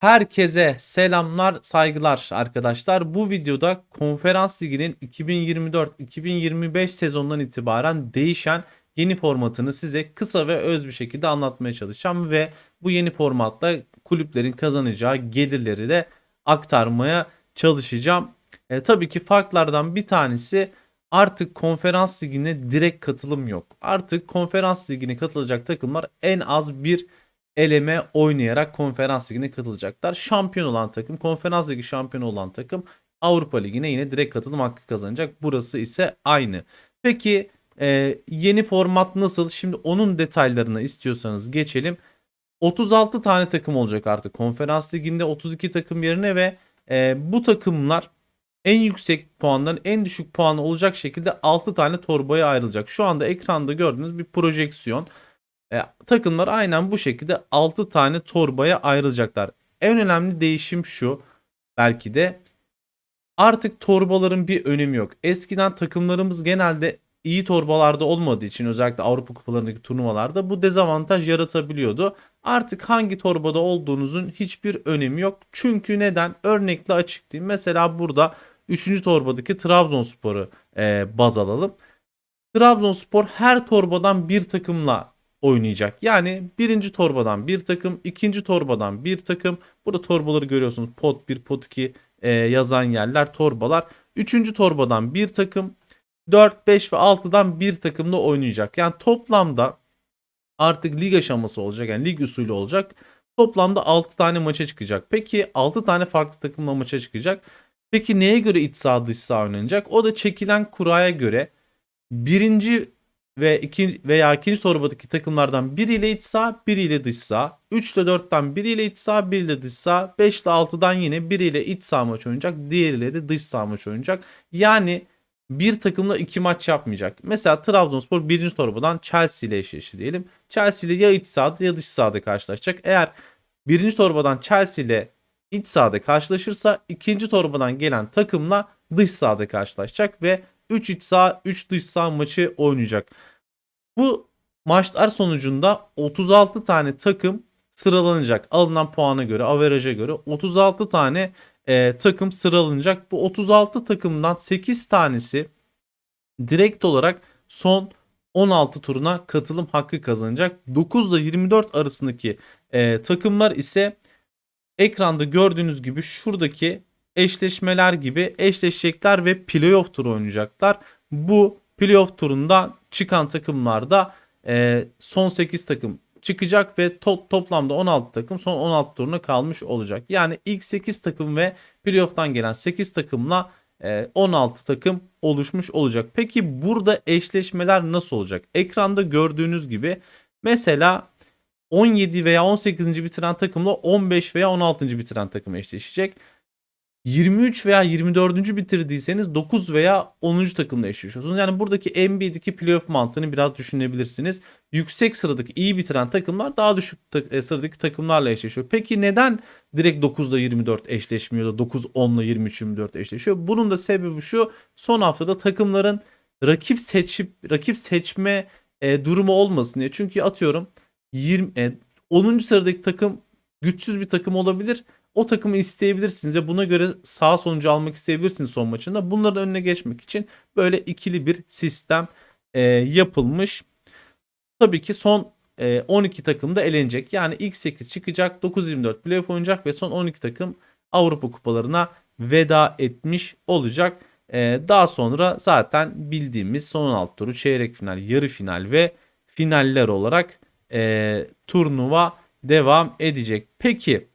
Herkese selamlar, saygılar arkadaşlar. Bu videoda Konferans Ligi'nin 2024-2025 sezonundan itibaren değişen yeni formatını size kısa ve öz bir şekilde anlatmaya çalışacağım ve bu yeni formatla kulüplerin kazanacağı gelirleri de aktarmaya çalışacağım. E, tabii ki farklardan bir tanesi artık Konferans Ligi'ne direkt katılım yok. Artık Konferans Ligi'ne katılacak takımlar en az bir eleme oynayarak konferans ligine katılacaklar. Şampiyon olan takım, konferans ligi şampiyonu olan takım Avrupa Ligi'ne yine direkt katılım hakkı kazanacak. Burası ise aynı. Peki e, yeni format nasıl? Şimdi onun detaylarına istiyorsanız geçelim. 36 tane takım olacak artık konferans liginde 32 takım yerine ve e, bu takımlar en yüksek puandan en düşük puanı olacak şekilde 6 tane torbaya ayrılacak. Şu anda ekranda gördüğünüz bir projeksiyon. E, takımlar aynen bu şekilde 6 tane torbaya ayrılacaklar. En önemli değişim şu belki de artık torbaların bir önemi yok. Eskiden takımlarımız genelde iyi torbalarda olmadığı için özellikle Avrupa kupalarındaki turnuvalarda bu dezavantaj yaratabiliyordu. Artık hangi torbada olduğunuzun hiçbir önemi yok. Çünkü neden? Örnekle açıklayayım. Mesela burada 3. torbadaki Trabzonspor'u e, baz alalım. Trabzonspor her torbadan bir takımla oynayacak. Yani birinci torbadan bir takım, ikinci torbadan bir takım. Burada torbaları görüyorsunuz. Pot 1, pot 2 e, yazan yerler torbalar. Üçüncü torbadan bir takım. 4, 5 ve 6'dan bir takımla oynayacak. Yani toplamda artık lig aşaması olacak. Yani lig usulü olacak. Toplamda 6 tane maça çıkacak. Peki 6 tane farklı takımla maça çıkacak. Peki neye göre iç saha dış saha oynanacak? O da çekilen kuraya göre birinci ve ikinci veya ikinci torbadaki takımlardan biriyle iç saha, biriyle dış saha. 3 ile 4'ten biriyle iç saha, biriyle dış saha. 5 ile 6'dan yine biriyle iç saha maç oynayacak, diğeriyle de dış saha maç oynayacak. Yani bir takımla iki maç yapmayacak. Mesela Trabzonspor birinci torbadan Chelsea ile eşleşti diyelim. Chelsea ile ya iç sahada ya dış sahada karşılaşacak. Eğer birinci torbadan Chelsea ile iç sahada karşılaşırsa ikinci torbadan gelen takımla dış sahada karşılaşacak ve 3 iç saha 3 dış saha maçı oynayacak. Bu maçlar sonucunda 36 tane takım sıralanacak. Alınan puana göre, averaja göre 36 tane e, takım sıralanacak. Bu 36 takımdan 8 tanesi direkt olarak son 16 turuna katılım hakkı kazanacak. 9 ile 24 arasındaki e, takımlar ise ekranda gördüğünüz gibi şuradaki eşleşmeler gibi eşleşecekler ve playoff turu oynayacaklar. Bu playoff turunda çıkan takımlarda e, son 8 takım çıkacak ve to- toplamda 16 takım son 16 turuna kalmış olacak. Yani ilk 8 takım ve playoff'tan gelen 8 takımla e, 16 takım oluşmuş olacak. Peki burada eşleşmeler nasıl olacak? Ekranda gördüğünüz gibi mesela 17 veya 18. bitiren takımla 15 veya 16. bitiren takım eşleşecek. 23 veya 24. bitirdiyseniz 9 veya 10. takımla eşleşiyorsunuz. Yani buradaki NBA'deki playoff mantığını biraz düşünebilirsiniz. Yüksek sıradaki iyi bitiren takımlar daha düşük ta- e, sıradaki takımlarla eşleşiyor. Peki neden direkt 9 ile 24 eşleşmiyor da 9 10 ile 23 24 eşleşiyor? Bunun da sebebi şu. Son haftada takımların rakip seçip rakip seçme e, durumu olmasın diye. Çünkü atıyorum 20 e, 10. sıradaki takım güçsüz bir takım olabilir o takımı isteyebilirsiniz ve buna göre sağ sonucu almak isteyebilirsiniz son maçında. Bunların önüne geçmek için böyle ikili bir sistem e, yapılmış. Tabii ki son e, 12 takım da elenecek. Yani ilk 8 çıkacak, 9-24 playoff oynayacak ve son 12 takım Avrupa kupalarına veda etmiş olacak. E, daha sonra zaten bildiğimiz son 16 turu çeyrek final, yarı final ve finaller olarak e, turnuva devam edecek. Peki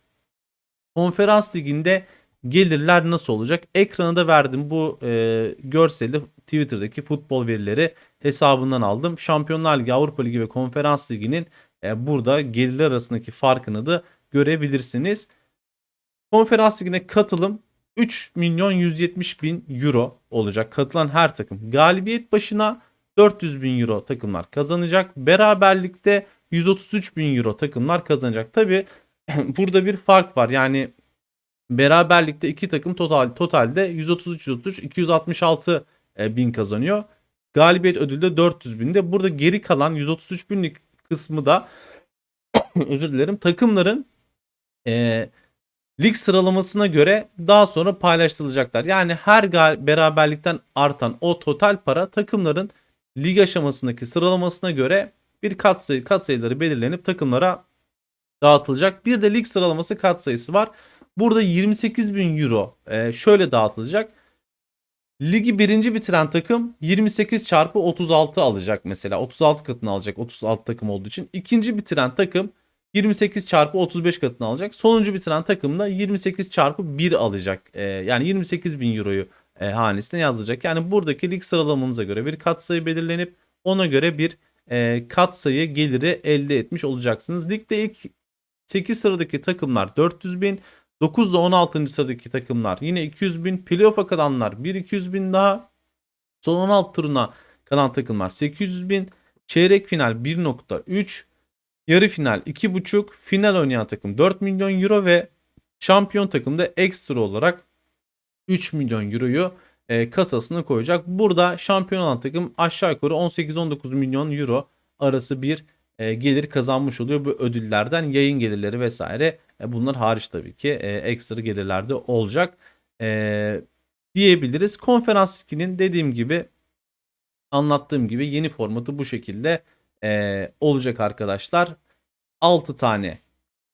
Konferans liginde gelirler nasıl olacak? Ekrana da verdim bu e, görseli Twitter'daki futbol verileri hesabından aldım. Şampiyonlar Ligi, Avrupa Ligi ve Konferans Ligi'nin e, burada gelirler arasındaki farkını da görebilirsiniz. Konferans Ligi'ne katılım 3 milyon 170 bin euro olacak. Katılan her takım galibiyet başına 400 bin euro takımlar kazanacak. Beraberlikte 133 bin euro takımlar kazanacak. Tabi burada bir fark var. Yani beraberlikte iki takım total totalde 133 133 266 e, bin kazanıyor. Galibiyet ödülü de 400 binde. Burada geri kalan 133 binlik kısmı da özür dilerim takımların e, lig sıralamasına göre daha sonra paylaştırılacaklar. Yani her gal- beraberlikten artan o total para takımların lig aşamasındaki sıralamasına göre bir katsayı katsayıları belirlenip takımlara dağıtılacak. Bir de lig sıralaması katsayısı var. Burada 28 bin euro e, şöyle dağıtılacak. Ligi birinci bitiren takım 28 çarpı 36 alacak mesela. 36 katını alacak 36 takım olduğu için. İkinci bitiren takım 28 çarpı 35 katını alacak. Sonuncu bitiren takım da 28 çarpı 1 alacak. Ee, yani 28 bin euroyu e, hanesine yazılacak. Yani buradaki lig sıralamanıza göre bir katsayı belirlenip ona göre bir e, katsayı geliri elde etmiş olacaksınız. Ligde ilk 8 sıradaki takımlar 400 bin. 9 ile 16. sıradaki takımlar yine 200 bin. Playoff'a kalanlar 1 200 bin daha. Son 16 turuna kalan takımlar 800 bin. Çeyrek final 1.3. Yarı final 2.5. Final oynayan takım 4 milyon euro ve şampiyon takım da ekstra olarak 3 milyon euroyu e, kasasına koyacak. Burada şampiyon olan takım aşağı yukarı 18-19 milyon euro arası bir e, gelir kazanmış oluyor bu ödüllerden yayın gelirleri vesaire e, bunlar hariç tabii ki e, ekstra gelirler de olacak e, diyebiliriz. Konferans liginin dediğim gibi anlattığım gibi yeni formatı bu şekilde e, olacak arkadaşlar. 6 tane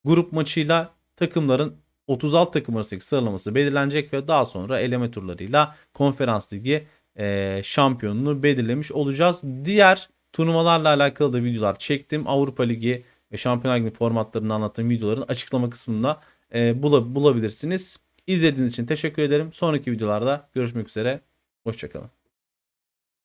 grup maçıyla takımların 36 takım arasındaki sıralaması belirlenecek ve daha sonra eleme turlarıyla konferans ligi e, şampiyonunu belirlemiş olacağız. Diğer turnuvalarla alakalı da videolar çektim. Avrupa Ligi ve Şampiyonlar Ligi formatlarını anlattığım videoların açıklama kısmında e, bula- bulabilirsiniz. İzlediğiniz için teşekkür ederim. Sonraki videolarda görüşmek üzere. Hoşçakalın.